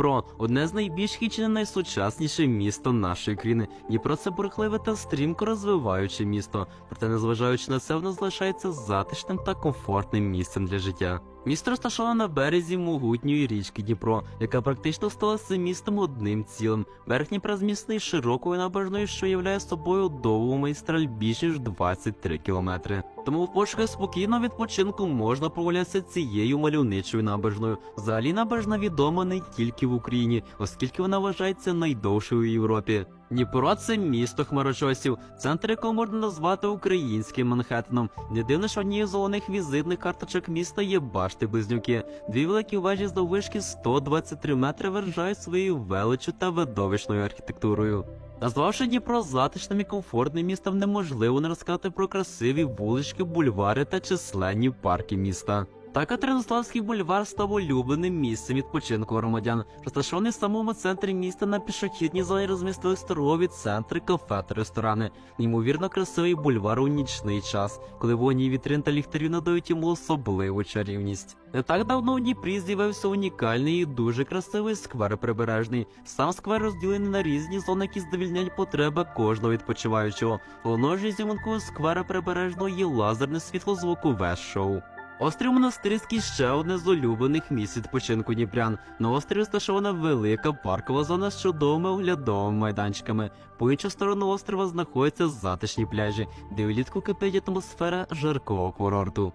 Дніпро одне з найбільш і найсучасніше місто нашої країни. Дніпро це бурхливе та стрімко розвиваюче місто. Проте, незважаючи на це, воно залишається затишним та комфортним місцем для життя. Місто розташоване на березі могутньої річки Дніпро, яка практично стала цим містом одним цілим. Берег Дніпра зміцнений широкою набережною, що являє собою довгу майстраль більш ніж 23 кілометри. Тому в пошуках спокійного відпочинку можна прогулятися цією мальовничою набережною. Взагалі набережна відома не тільки в Україні, оскільки вона вважається найдовшою в Європі. Дніпро це місто хмарочосів, центр якого можна назвати українським Манхеттеном. Не дивно, що однією з головних візитних карточок міста є башти близнюки. Дві великі вежі з довжки 123 метри виражають своєю величю та видовищною архітектурою. Назвавши Дніпро затишним і комфортним містом, неможливо не розказати про красиві вулички, бульвари та численні парки міста. Так Катеринославський бульвар став улюбленим місцем відпочинку громадян, розташований в самому центрі міста на пішохідній зоні розмістились торгові центри, кафе та ресторани. Неймовірно красивий бульвар у нічний час, коли вогні вітрин та ліхтарів надають йому особливу чарівність. Не так давно у Дніпрі з'явився унікальний і дуже красивий сквер прибережний. Сам сквер розділений на різні зони, які задовільняють потреби кожного відпочиваючого. Головною ж зйомкою сквера прибережного є лазерне світлозвуку вес-шоу. Острів Монастирський ще одне з улюблених місць відпочинку Дніпрян. На острові розташована велика паркова зона з чудовими оглядовими майданчиками. По іншу сторону острова знаходяться затишні пляжі, де влітку кипить атмосфера жаркого курорту.